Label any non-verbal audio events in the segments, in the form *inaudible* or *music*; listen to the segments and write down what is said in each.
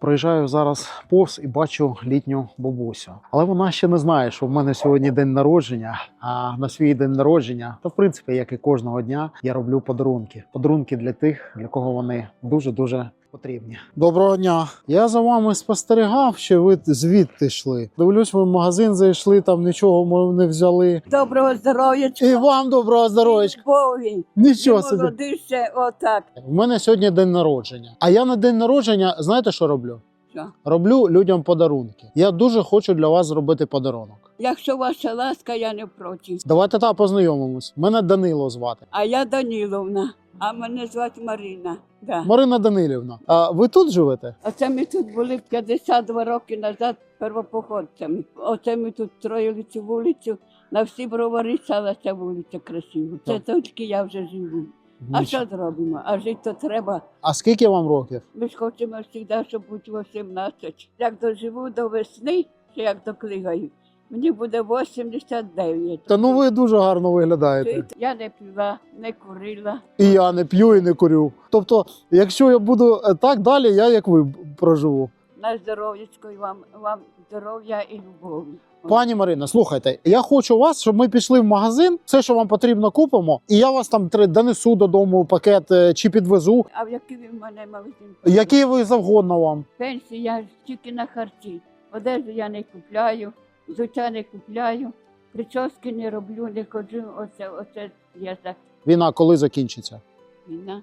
Проїжджаю зараз повз і бачу літню бабусю. Але вона ще не знає, що в мене сьогодні день народження. А на свій день народження, та в принципі, як і кожного дня, я роблю подарунки. Подарунки для тих, для кого вони дуже дуже. Потрібні доброго дня. Я за вами спостерігав, що ви звідти йшли. Дивлюсь, ви в магазин зайшли, там нічого мов, не взяли. Доброго здоров'я. І вам доброго здоров'я. Боги. Нічого собі. Молодий ще отак. У мене сьогодні день народження. А я на день народження, знаєте, що роблю? Що? Роблю людям подарунки. Я дуже хочу для вас зробити подарунок. Якщо ваша ласка, я не проти. Давайте та познайомимось. Мене Данило звати. А я Даніловна, а мене звати Марина. Да. Марина Данилівна. А ви тут живете? Оце ми тут були 52 роки назад первопоходцями. Оце ми тут строїли цю вулицю. На всі бровари стала ця вулиця красива. Це тільки я вже живу. А що зробимо? А жити то треба. А скільки вам років? Ми ж хочемо завжди, щоб бути 18. Як доживу до весни, чи як доклигаю, мені буде 89. Та ну ви дуже гарно виглядаєте. Я не пила, не курила. І я не п'ю і не курю. Тобто, якщо я буду е, так далі, я як ви проживу. На здоров'ячко і вам, вам здоров'я і любові. Пані Марина, слухайте, я хочу вас, щоб ми пішли в магазин, все, що вам потрібно, купимо, і я вас там донесу додому пакет е, чи підвезу. А в який ви в мене магазин? Який ви завгодно вам. Пенсії я тільки на харчі. Одежу я не купляю, взуття не купляю, прически не роблю, не ходжу. Оце, оце я за Війна коли закінчиться? війна.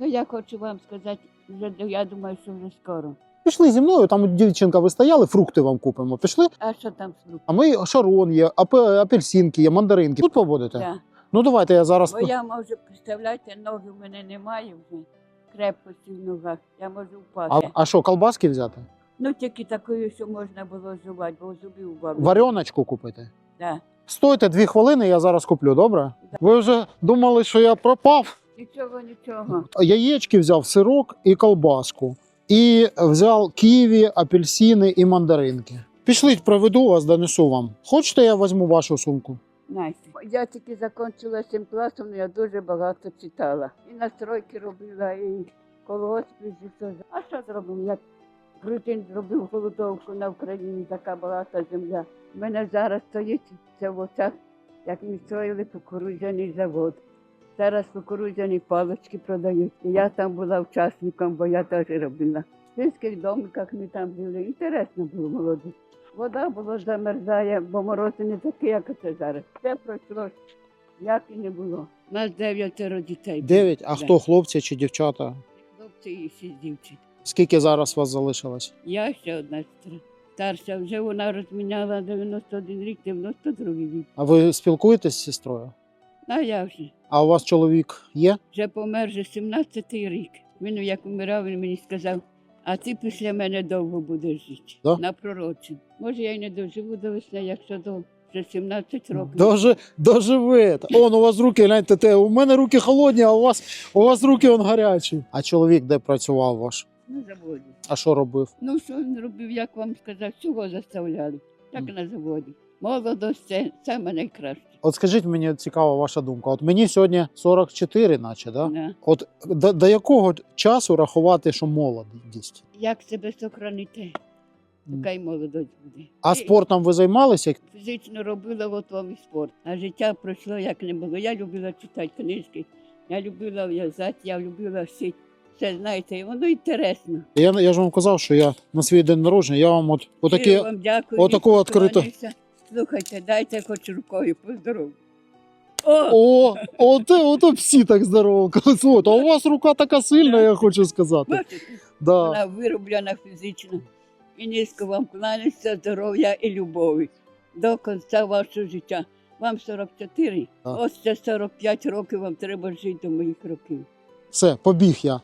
Ну я хочу вам сказати, вже я думаю, що вже скоро. Пішли зі мною, там дівчинка, ви стояли, фрукти вам купимо. Пішли. А що там з фруктами? А ми шарон є, апе- апельсинки є, мандаринки. Тут побудете? Да. Ну давайте я зараз. Бо я можу, представляєте, ноги в мене немає вже, крепкості в ногах, я можу А, впасти. а що, колбаски взяти? Ну тільки такою, що можна було жувати, бо зубів бабі. Варіоночку купити. Да. Стойте дві хвилини, я зараз куплю, добре? Ви вже думали, що я пропав? Нічого, нічого. Яєчки взяв сирок і колбаску. І взяв ківі, апельсини і мандаринки. Пішліть, проведу вас, донесу вам. Хочете, я візьму вашу сумку? Настя. Я тільки закінчила сім класом, але я дуже багато читала. І настройки робила, і колгоспи, і все. А що зробимо? Як Крутин зробив голодовку на Україні, така багата земля. У мене зараз стоїть це в очах, як ми строїли кукурудзяний завод. Зараз кукурудзяні палички продають. І я там була учасником, бо я теж робила. В сільських домиках ми там жили. Інтересно було молоді. Вода була замерзає, бо морози не такі, як це зараз. Все пройшло, як і не було. У нас дев'ятеро дітей. Дев'ять. А хто хлопці чи дівчата? Хлопці і шість дівчин. Скільки зараз вас залишилось? Я ще одна сестра. Старша вже вона розміняла 91 рік, 92 рік. А ви спілкуєтесь з сестрою? А я вже. А у вас чоловік є? Вже помер вже 17 рік. Він як умирав, він мені сказав, а ти після мене довго будеш жити. Да? На пророці. Може, я й не доживу до весни, якщо до вже 17 років. Дожи, доживете. Он у вас руки, гляньте, те, у мене руки холодні, а у вас, у вас руки он гарячі. А чоловік де працював ваш? На заводі. А що робив? Ну, що він робив, як вам сказати, чого заставляли? Так Мгм. на заводі. Молодость це саме найкраще. От скажіть мені цікава ваша думка. От мені сьогодні 44, наче, да? Да. От до, до якого часу рахувати, що молодість? Як себе сохранити, така й молодость буде. А І спортом ви займалися? Фізично робила от вам і спорт. А життя пройшло як не було. Я любила читати книжки, я любила в'язати, я любила всі. Все, знаєте, воно інтересно. Я, я ж вам казав, що я на свій день народження, я вам от отакі. Щиро вам дякую. отаку низько відкриту- Слухайте, дайте хоч рукою поздоров'ю. О! О, от, от всі так здорово. От, а у вас рука така сильна, я хочу сказати. Бачите? Да. Вона вироблена фізично. І низько вам кланяюся здоров'я і любові до кінця вашого життя. Вам 44, Так. ось це 45 років вам треба жити до моїх років. Все, побіг я.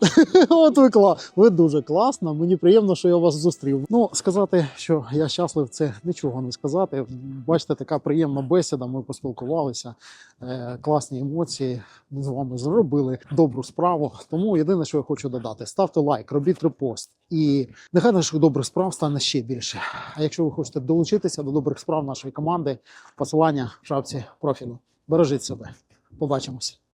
*laughs* От ви кла... ви дуже класна. Мені приємно, що я вас зустрів. Ну сказати, що я щаслив, це нічого не сказати. Бачите, така приємна бесіда. Ми поспілкувалися. Е, класні емоції. Ми з вами зробили добру справу. Тому єдине, що я хочу додати: ставте лайк, робіть репост. І нехай наших добрих справ стане ще більше. А якщо ви хочете долучитися до добрих справ нашої команди, посилання в шапці профілю. Бережіть себе. Побачимося.